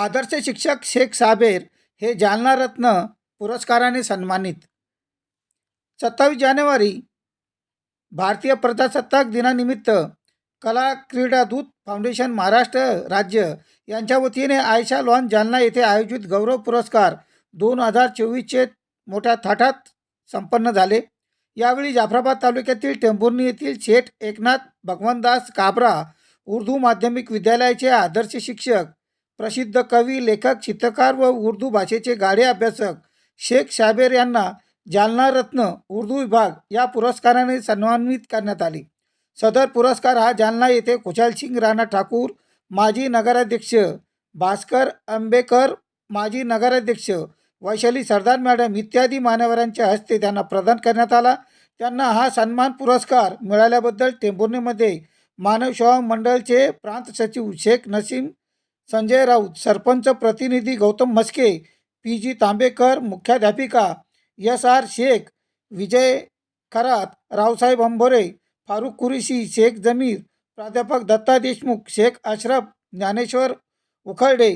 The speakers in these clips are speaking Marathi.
आदर्श शिक्षक शेख साबेर हे जालना रत्न पुरस्काराने सन्मानित. सत्तावीस जानेवारी भारतीय प्रजासत्ताक दिनानिमित्त कला क्रीडा दूत फाउंडेशन महाराष्ट्र राज्य यांच्या वतीने आयशा लॉन जालना येथे आयोजित गौरव पुरस्कार दोन हजार चोवीसचे मोठ्या थाटात संपन्न झाले. यावेळी जाफराबाद तालुक्यातील टेंभुर्णी येथील शेठ एकनाथ भगवनदास काबरा उर्दू माध्यमिक विद्यालयाचे आदर्श शिक्षक प्रसिद्ध कवी लेखक चित्रकार व उर्दू भाषेचे गाढे अभ्यासक शेख शाबेर यांना जालना रत्न उर्दू विभाग या पुरस्काराने सन्मानित करण्यात आले. सदर पुरस्कार हा जालना येथे खुशालसिंग राणा ठाकूर माजी नगराध्यक्ष भास्कर आंबेकर माजी नगराध्यक्ष वैशाली सरदार मॅडम इत्यादी मान्यवरांच्या हस्ते त्यांना प्रदान करण्यात आला. त्यांना हा सन्मान पुरस्कार मिळाल्याबद्दल टेंभुर्णीमध्ये मानव सेवा मंडळचे प्रांत सचिव शेख नसीम संजय राऊत सरपंच प्रतिनिधी गौतम मस्के पी जी तांबेकर मुख्याध्यापिका एस आर शेख विजय खरात रावसाहेब अंबोरे फारुख कुरेशी शेख जमीर प्राध्यापक दत्ता देशमुख शेख अशरफ ज्ञानेश्वर उखर्डे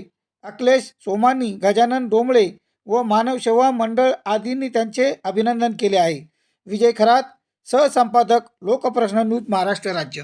अखिलेश सोमानी गजानन डोंबळे व मानव सेवा मंडळ आदींनी त्यांचे अभिनंदन केले आहे. विजय खरात सहसंपादक लोकप्रश्न न्यूज महाराष्ट्र राज्य.